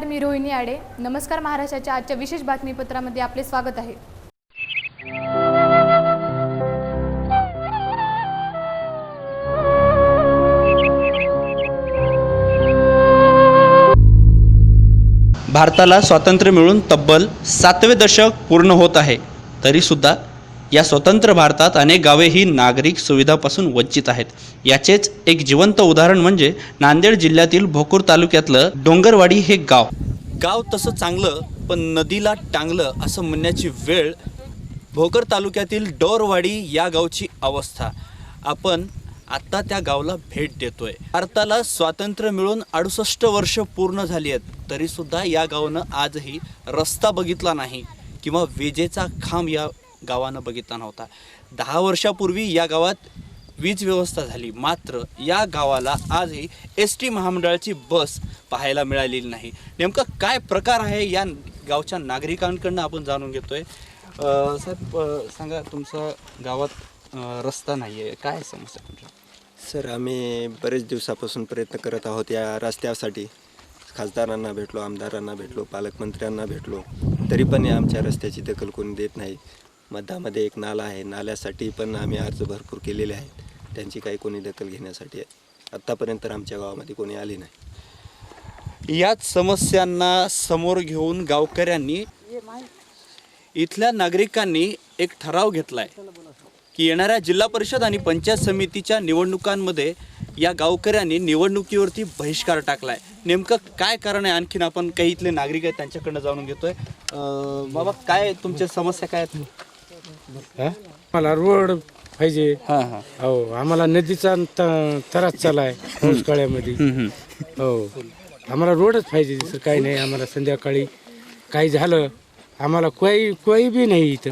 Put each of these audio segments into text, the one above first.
नमस्कार मी रोहिणी आडे. नमस्कार महाराष्ट्राच्या आजच्या विशेष बातमीपत्रामध्ये आपले स्वागत आहे. भारताला स्वातंत्र्य मिळून तब्बल सातवे दशक पूर्ण होत आहे. तरीसुद्धा या स्वतंत्र भारतात अनेक गावे ही नागरिक सुविधापासून वंचित आहेत. याचेच एक जिवंत उदाहरण म्हणजे नांदेड जिल्ह्यातील भोकूर तालुक्यातलं डोंगरवाडी हे गाव. गाव तसं चांगलं पण नदीला टांगलं असं म्हणण्याची वेळ भोकर तालुक्यातील डोरवाडी या गावची अवस्था. आपण आत्ता त्या गावाला भेट देतोय. भारताला स्वातंत्र्य मिळून अडुसष्ट वर्ष पूर्ण झाली आहेत तरीसुद्धा या गावानं आजही रस्ता बघितला नाही किंवा विजेचा खांब या गावानं बघितला नव्हता. दहा वर्षापूर्वी या गावात वीज व्यवस्था झाली. मात्र या गावाला आजही एस टी महामंडळाची बस पाहायला मिळालेली नाही. नेमका काय प्रकार आहे या गावच्या नागरिकांकडनं आपण जाणून घेतोय. आहे साहेब सांगा तुमचा गावात रस्ता नाही आहे काय समस्या तुमच्या? सर आम्ही बरेच दिवसापासून प्रयत्न करत आहोत या रस्त्यासाठी. खासदारांना भेटलो आमदारांना भेटलो पालकमंत्र्यांना भेटलो. तरी पण आमच्या रस्त्याची दखल कोणी देत नाही. मधामध्ये एक नाला आहे. नाल्यासाठी पण आम्ही अर्ज भरपूर केलेले आहेत. त्यांची काही कोणी दखल घेण्यासाठी आत्तापर्यंत आमच्या गावामध्ये कोणी आले नाही. याच समस्यांना समोर घेऊन गावकऱ्यांनी इथल्या नागरिकांनी एक ठराव घेतला आहे की येणाऱ्या जिल्हा परिषद आणि पंचायत समितीच्या निवडणुकांमध्ये या गावकऱ्यांनी निवडणुकीवरती बहिष्कार टाकला आहे नेमकं काय कारण आहे? आणखीन आपण काही इथले नागरिक आहेत त्यांच्याकडनं जाणून घेतोय. बाबा काय तुमच्या समस्या काय आहेत? हा? मला रोड पाहिजे. हां हां. हो आम्हाला नदीचा त- त्रास चालू आहे पावसाळ्यामध्ये हो आम्हाला रोडच पाहिजे दुसरं काही नाही आम्हाला संध्याकाळी काही झालं आम्हाला कोई कोई बी नाही इथं.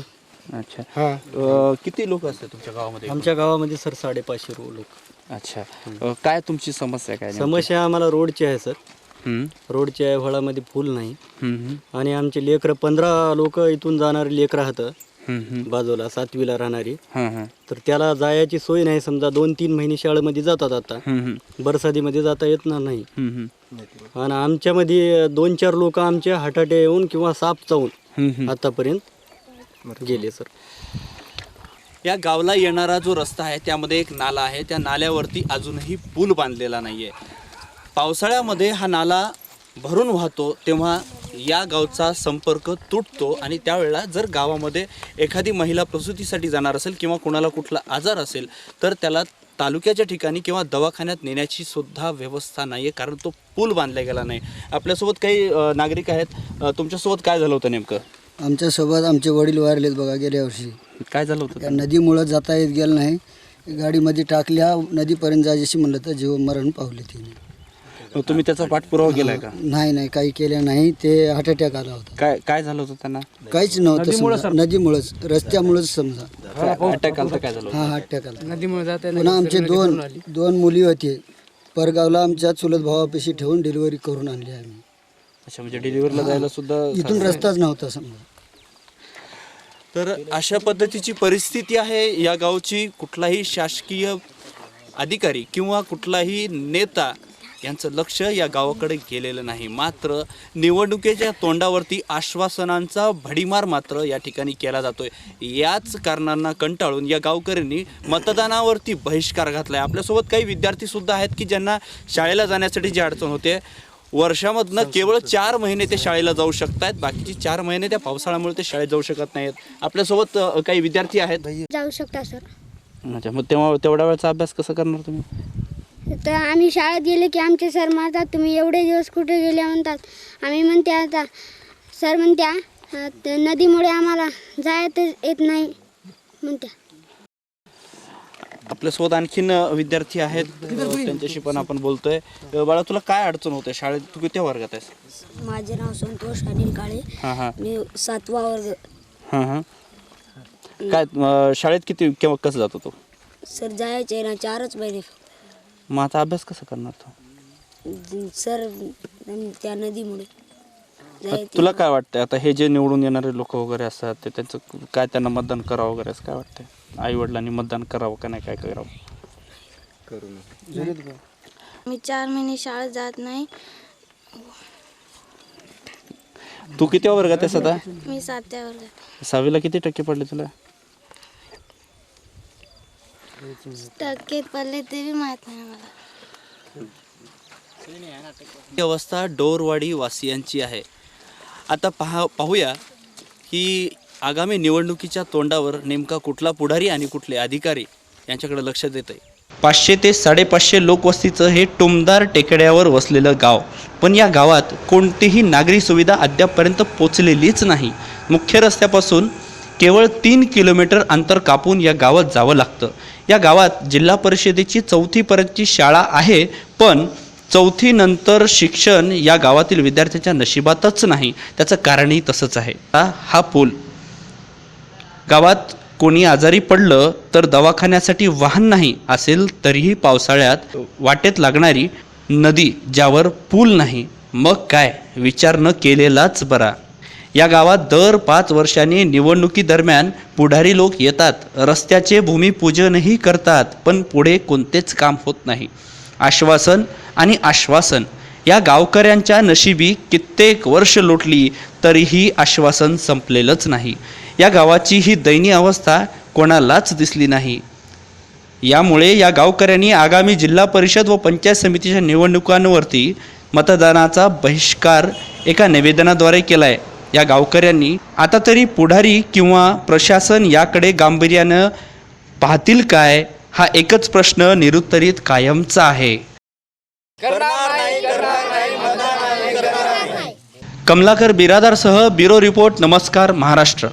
अच्छा. हा. अं, किती लोक असतात तुमच्या गावामध्ये? आमच्या गावामध्ये सर साडेपाचशे रो लोक. अच्छा. अं, काय तुमची समस्या काय नेमकी? समस्या आम्हाला रोडची आहे सर. हम्म, रोडची आहे फळामध्ये पूल नाही. हम्म, हम्म, आणि आमचे लेकरं पंधरा लोक इथून जाणारे लेकरं राहतं. बाजूला सातवीला राहणारी. हां हां तर त्याला जायची सोय नाही समजा दोन तीन महिने शाळेमध्ये जातात आता. बरसातीमध्ये जाता येणार नाही. आणि आमच्यामध्ये दोन चार लोक आमचे हाटाटे येऊन किंवा साप चावून. आतापर्यंत गेले सर. या गावला येणारा जो रस्ता आहे त्यामध्ये एक नाला आहे. त्या नाल्यावरती अजूनही पूल बांधलेला नाही आहे पावसाळ्यामध्ये हा नाला भरून वाहतो तेव्हा या गावचा संपर्क तुटतो आणि त्यावेळेला जर गावामध्ये एखादी महिला प्रसूतीसाठी जाणार असेल किंवा कोणाला कुठला आजार असेल तर त्याला तालुक्याच्या ठिकाणी किंवा दवाखान्यात नेण्याची सुद्धा व्यवस्था नाही आहे कारण तो पूल बांधला गेला नाही. आपल्यासोबत काही नागरिक आहेत. तुमच्यासोबत काय झालं होतं नेमकं? आमच्यासोबत आमचे वडील वारलेत बघा गेल्या वर्षी. काय झालं होतं? त्या नदीमुळं जाता येत गेलं नाही. गाडीमध्ये टाकल्या नदीपर्यंत जायची म्हणलं तर जीव मरण पावले तिने. मग तुम्ही त्याचा पाठपुरावा केलाय का? नाही नाही काही केलं नाही. ते हार्ट अटॅक आला होता. काय काय झालं होतं त्यांना? काहीच नव्हतं समजा. नदीमुळंच रस्त्यामुळंच समजा. अटॅक आलं काय झालं होतं? हा हार्ट अटॅक आला. नदीमुळे जात पुन्हा आमचे दोन दोन मुली होते. परगावला आमच्या चुलत भावापेशी ठेवून डिलिव्हरी करून आणली आम्ही. अच्छा म्हणजे डिलिव्हरीला जायला सुद्धा इथून रस्ताच नव्हता समजा. तर अशा पद्धतीची परिस्थिती आहे या गावची. कुठलाही शासकीय अधिकारी किंवा कुठलाही नेता यांचं लक्ष या गावाकडे गेलेलं नाही. मात्र निवडणुकीच्या तोंडावरती आश्वासनांचा भडीमार मात्र या ठिकाणी केला जातोय. याच कारणांना कंटाळून या गावकऱ्यांनी मतदानावरती बहिष्कार घातलाय. आपल्यासोबत काही विद्यार्थी सुद्धा आहेत की ज्यांना शाळेला जाण्यासाठी जी अडचण होते. वर्षामधनं केवळ चार महिने ते शाळेला जाऊ शकतात बाकीचे चार महिने त्या पावसाळ्यामुळे ते शाळेत जाऊ शकत नाहीत आपल्यासोबत काही विद्यार्थी आहेत. जाऊ शकता सर. अच्छा मग तेव्हा तेवढ्या वेळचा अभ्यास कसं करणार तुम्ही? तर आम्ही शाळेत गेले की आमचे सर म्हणतात तुम्ही एवढे दिवस कुठे गेले म्हणतात. आम्ही म्हणते आता सर म्हणत्या "अं, ते नदीमुळे आम्हाला जायतच येत नाही म्हणत्या. आपल्यासोबत आणखीन विद्यार्थी आहेत. त्यांच्याशी पण आपण बोलतोय. बाळा तुला काय अडचण होते? शाळेत तू किती वर्गात आहेस? माझे नाव संतोष अनिल काळे. हां हां. मी सातवा वर्ग. हां हां. काय अ, शाळेत किती केव्हा कसं जातो तू? सर जायचे ना चारच महिने. मग आता अभ्यास कसा करणार तू? सर त्या नदीमुळे. तुला काय वाटतंय? आता हे जे निवडून येणारे लोक वगैरे असतात ते त्यांचं काय त्यांना मतदान करावं वगैरे असं काय वाटतंय? आई वडिलांनी मतदान करावं का नाही काय करावं? मी चार महिने शाळेत जात नाही. तू किती वर्गात आहेस आता? मी सातव्या वर्गात सहावीला किती टक्के पडले तुला? टक्के पडले माहीत नाही मला ही अवस्था डोरवाडी वासियांची आहे. आता पहा पाहूया की आगामी निवडणुकीच्या तोंडावर नेमका कुठला पुढारी आणि कुठले अधिकारी यांच्याकडे लक्ष देत आहे पाचशे ते साडेपाचशे लोकवस्तीचं हे टुमदार टेकड्यावर वसलेलं गाव. पण या गावात कोणतीही नागरी सुविधा अद्यापपर्यंत पोचलेलीच नाही. मुख्य रस्त्यापासून केवळ तीन किलोमीटर अंतर कापून या गावात जावं लागतं. या गावात जिल्हा परिषदेची चौथीपर्यंतची शाळा आहे पण चौथी नंतर शिक्षण या गावातील विद्यार्थ्यांच्या नशिबातच नाही. त्याचं कारणही तसंच आहे. हा हा पूल. गावात कोणी आजारी पडलं तर दवाखान्यासाठी वाहन नाही असेल तरीही पावसाळ्यात वाटेत लागणारी नदी ज्यावर पूल नाही. मग काय? विचार न केलेलाच बरा. या गावात दर पाच वर्षांनी निवडणुकीदरम्यान पुढारी लोक येतात. रस्त्याचे भूमिपूजनही करतात पण पुढे कोणतेच काम होत नाही. आश्वासन आणि आश्वासन. या गावकऱ्यांच्या नशिबी कित्येक वर्ष लोटली तरीही आश्वासन संपलेलंच नाही. या गावाची ही दयनीय अवस्था कोणालाच दिसली नाही. यामुळे या गावकऱ्यांनी आगामी जिल्हा परिषद व पंचायत समितीच्या निवडणुकांवरती मतदानाचा बहिष्कार एका निवेदनाद्वारे केला आहे या गावकऱ्यांनी आता तरी पुढारी किंवा प्रशासन याकडे गांभीर्यानं पाहतील काय हा एकच प्रश्न निरुत्तरित कायमचा आहे. कमलाकर बिरादारसह ब्युरो रिपोर्ट नमस्कार महाराष्ट्र.